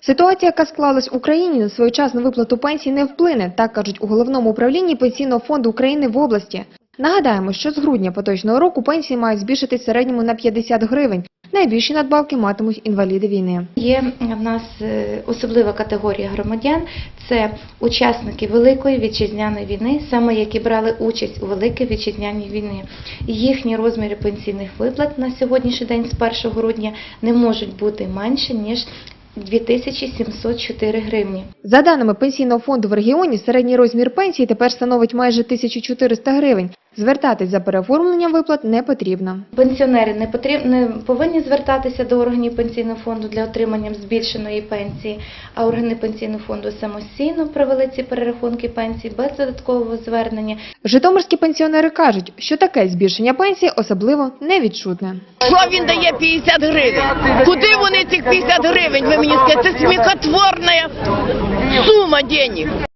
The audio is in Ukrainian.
Ситуація, яка склалась в Україні на своєчасну виплату пенсій, не вплине, так кажуть у головному управлінні Пенсійного фонду України в області. Нагадаємо, що з грудня поточного року пенсії мають збільшитись середньому на 50 гривень. Найбільші надбавки матимуть інваліди війни. Є в нас е, особлива категорія громадян це учасники Великої вітчизняної війни, саме які брали участь у Великій вітчизняній війні. Їхні розміри пенсійних виплат на сьогоднішній день з 1 грудня не можуть бути менше ніж 2704 гривні. За даними Пенсійного фонду в регіоні, середній розмір пенсії тепер становить майже 1400 гривень. Звертатись за переоформленням виплат не потрібно. Пенсіонери не потріб... не повинні звертатися до органів пенсійного фонду для отримання збільшеної пенсії, а органи пенсійного фонду самостійно провели ці перерахунки пенсій без додаткового звернення. Житомирські пенсіонери кажуть, що таке збільшення пенсії особливо невідчутне. Що він дає 50 гривень? Куди вони цих 50 гривень? Ви мені скажете, це сміхотворна сума денег.